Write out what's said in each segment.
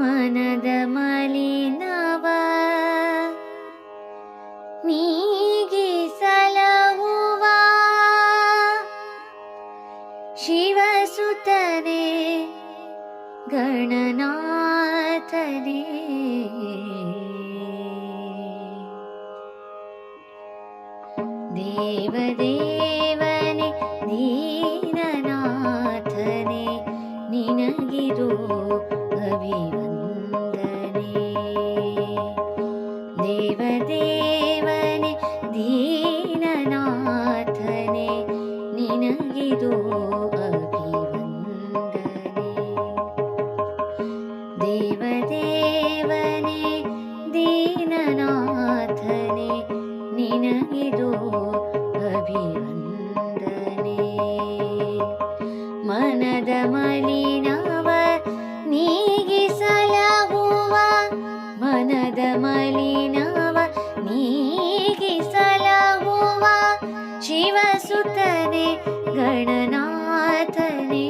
ಮನದ ಮಲಿನವ ಗಣನಾಥನೇ ದೇವದೇವನೆ ದೀನನಾಥನೇ ನಿನಗಿರೋ ಅಭಿವಂದನೆ. ದೇವದೇವನೆ ದೀನನಾಥನೇ ನಿನಗಿರೋ ನಿನಗಿರೋ ಅಭಿವಂದನೆ. ಮನದ ಮಲಿನವ ನೀಗಿಸಲಹುವ ಮನದ ಮಲಿನವ ನೀಗಿಸಲಹುವ ಶಿವಸುತನೆ ಗಣನಾಥನೇ.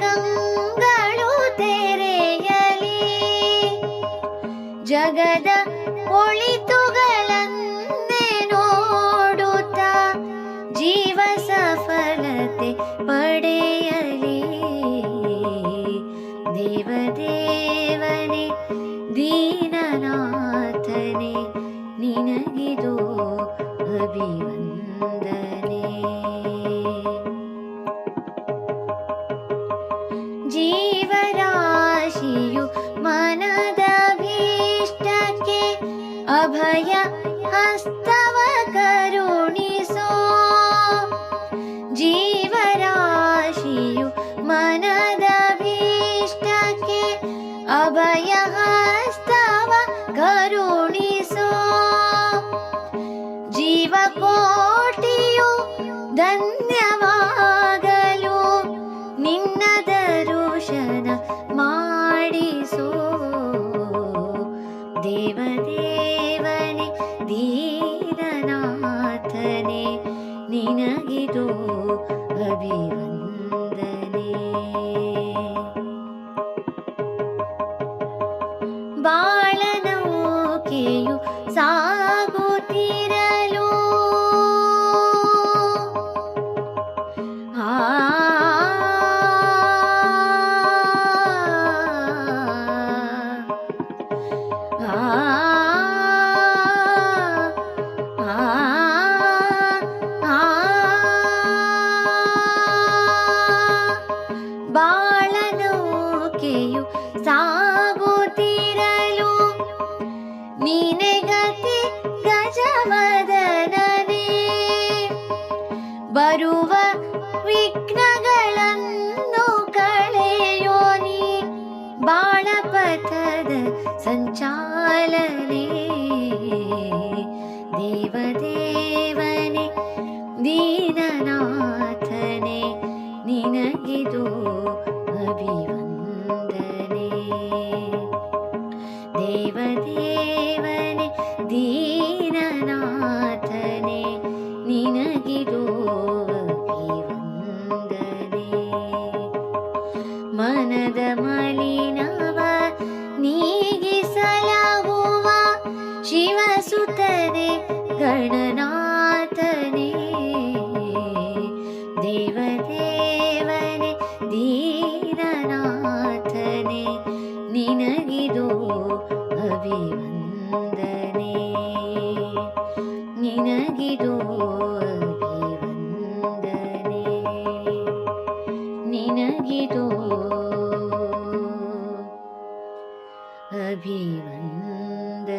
ಕಂಗಳು ತೆರೆಯಲಿ. ಜಗದ ಒಳಿತುಗಳನ್ನೇ ನೋಡುತ್ತ ಜೀವ ಸಫಲತೆ ಪಡೆಯಲಿ. ದೇವದೇವನೆ ದೀನನಾಥನೇ ನಿನಗಿದು ಅಭಿವಂದನೆ. जीवराशियु मनदभीष्टके अभय हस्तव करुणि सो। जीवराशियु मनदभीष्टके अभय हस्तव करुणि सो। जीवकोटियु ध ಮಾಡಿಸೋ. ದೇವದೇವನೆ ದೀನನಾಥನೆ ನಿನಗಿದು ಅಭಿವಂದನೆ. ಬಾಳನೌಕೆಯು ಸಾಗುತ್ತಿರಲು ಸಾಗುತ್ತಿರಲು ನೀನೆ ಗತಿ ಗಜವದನನೇ ಬರುವ ವಿಘ್ನಗಳನ್ನು ಕಳೆಯೋ ನೀ ಬಾಳಪಥದ ಸಂಚಾಲನೆ ದೇವದೇವನೆ ದೀನನಾಥನೆ ನೀಗಿಸಲಹುವ ಶಿವಸುತನೆ ಗಣನಾಥನೇ. ದೇವದೇವನೆ ದೀನನಾಥನೆ ನಿನಗಿದು ಅಭಿವಂದನೆ. ನಿನಗಿದು அபிவந்தனே